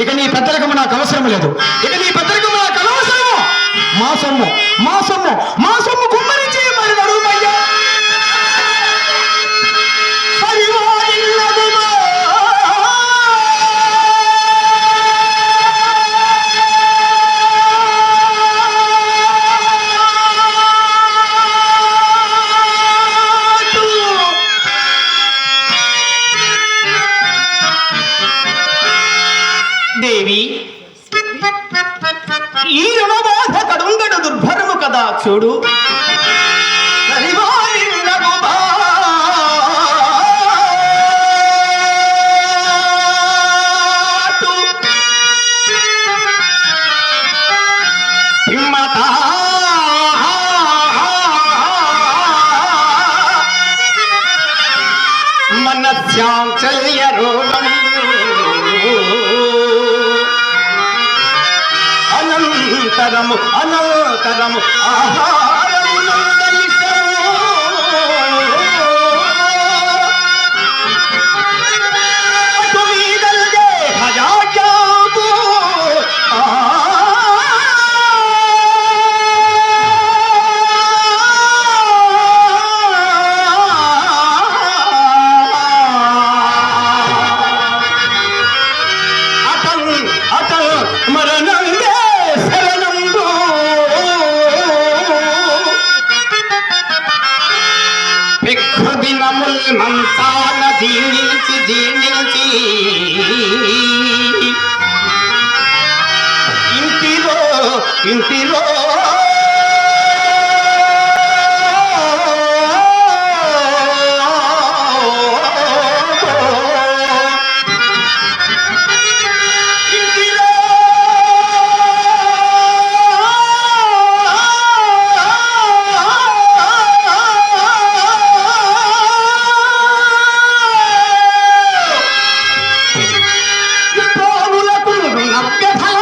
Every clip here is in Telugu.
ఇక నీ పెద్దరికము నాకు అవసరం లేదు. ఇక నీ పెద్దరికము నాకు అనవసరము మా సొమ్ము మా సొమ్ము మా సొమ్ము అనంతరము అనంతరము ఆహా! దినముల్ మంతాన జీర్ణించి జీర్ణించి ఇంటిలో ఇంటిలో పావులకు నవ్యఫల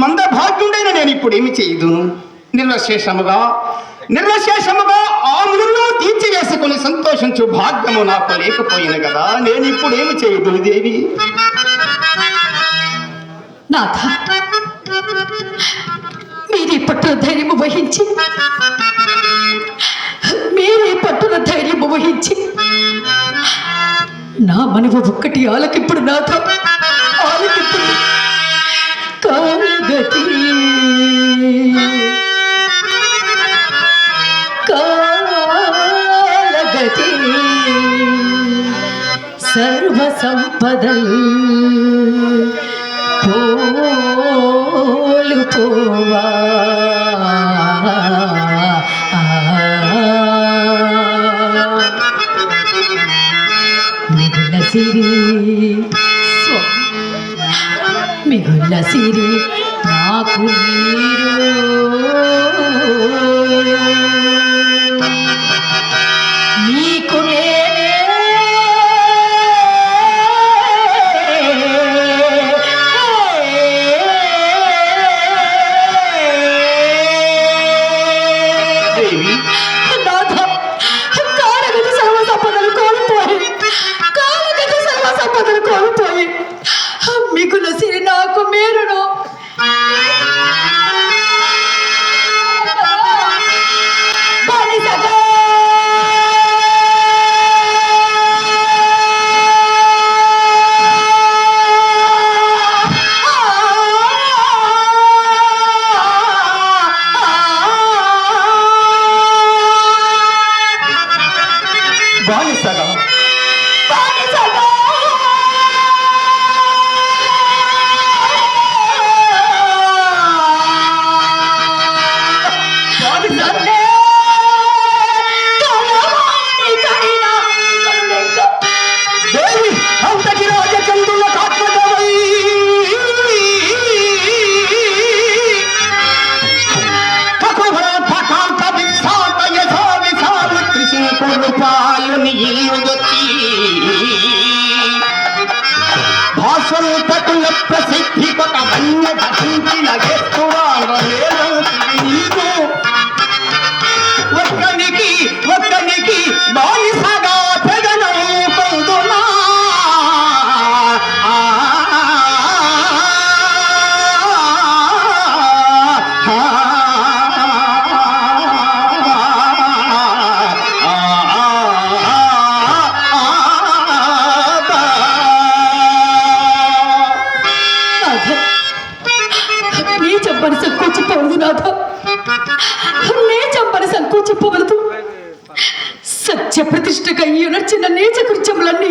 మంద భాగ్యుడైన నేను ఇప్పుడు ఏమి చేయదు నిర్వశేషముగా నిర్వశేషముగా తీర్చివేసుకుని సంతోషించు భాగ్యము నాకు లేకపోయిన కదా నేను ఇప్పుడు ఏమి చేయదు దేవి? నాథ మీరే పట్టున ధైర్యము వహించి మీరే పట్టున ధైర్యము వహించి నా మనవు ఒక్కటి ఆలకిప్పుడు నాథ. సర్వ పోలు కోల్పోవా మిగుల సిరి మిగుల సిరి నాకు మీరు ప్రసిద్ధి ఒక వన్య ఘటించిన నీకు సత్య ప్రతిష్టగా ఈయనొచ్చిన నీచ కృత్యములన్నీ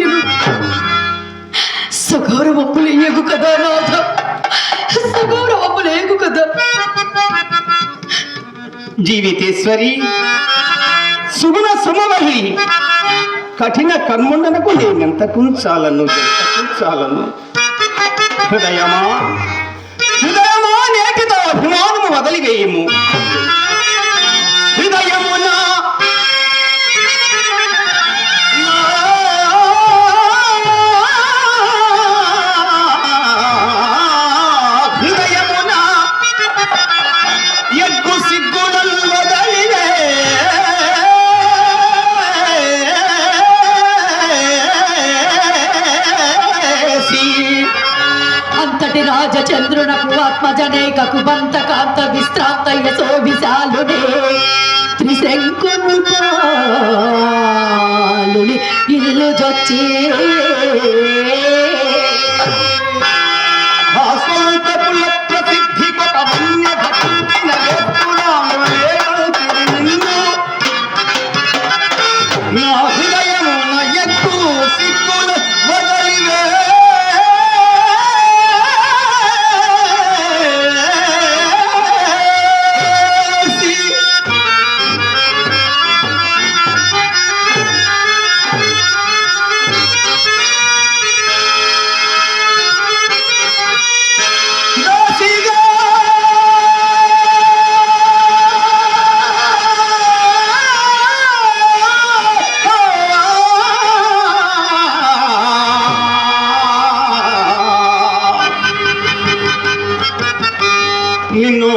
సగౌరవప్పులు ఏగు కదా నాథ? సగౌరవప్పులు ఏగు కదా? జీవితేశ్వరి సుగుణ సుమవల్లి కఠిన కర్ముండనకు నేనెంత కుంచాలను ఎంత కుంచాలను హృదయమా? హృదయమా నేటితో అభిమానము వదిలివేయము? హృదయం చంద్రునకు రాజచంద్రునకు ఆత్మజనేకకు బంత కాంత విశ్రాంత యశో విశాలుడే త్రిశంకుని ఇల్లు జొచ్చి. నా ప్రసిద్ధి కొక నా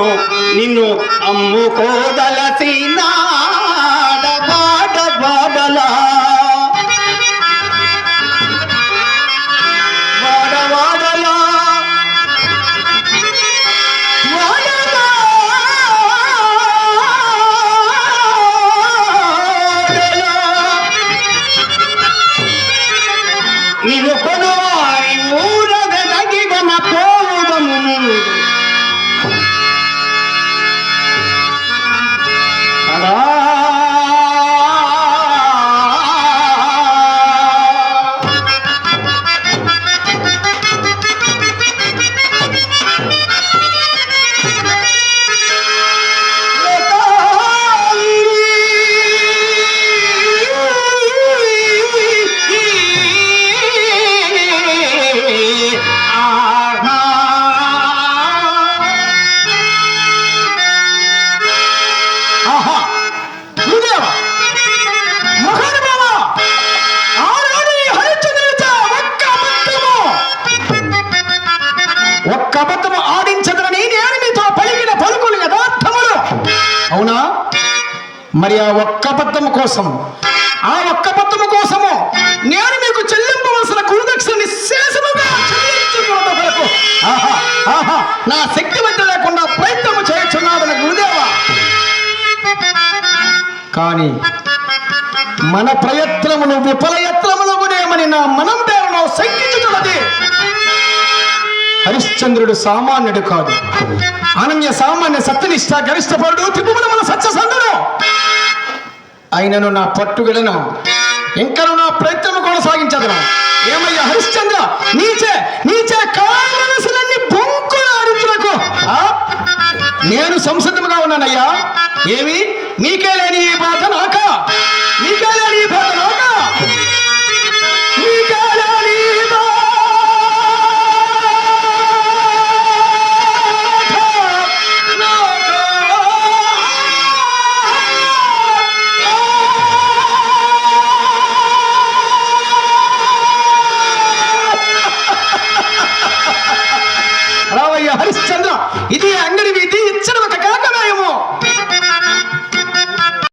నిన్ను నిన్ను అమ్ముకోదలసి నాడ పాట బాబలా అవునా? మరి ఆ ఒక్క అబద్ధము కోసం ఆ ఒక్క అబద్ధము కోసము నేను మీకు చెల్లింపవలసిన గురుదక్షిణ నిశ్శేషముగా ఆహా ఆహా నా శక్తి మధ్య లేకుండా ప్రయత్నం చేయుచున్నాడన గురుదేవ. కానీ మన ప్రయత్నములు విఫలయత్నములు గురేమని నా మనం పేరును శంకించుతున్నది హరిశ్చంద్రుడు సామాన్యుడు కాదు. అనన్య సామాన్య సత్యనిష్ట గరిష్టపరుడు త్రిపుణముల సత్య సంధుడు. అయినను నా పట్టుగలను ఇంకను నా ప్రయత్నము కొనసాగించదను. ఏమయ్యా హరిశ్చంద్ర నీచే నీచే కామనసులన్నీ బొంకుల అరుచులకు. నేను సంసిద్ధంగా ఉన్నానయ్యా. ఏమి? నీకే లేని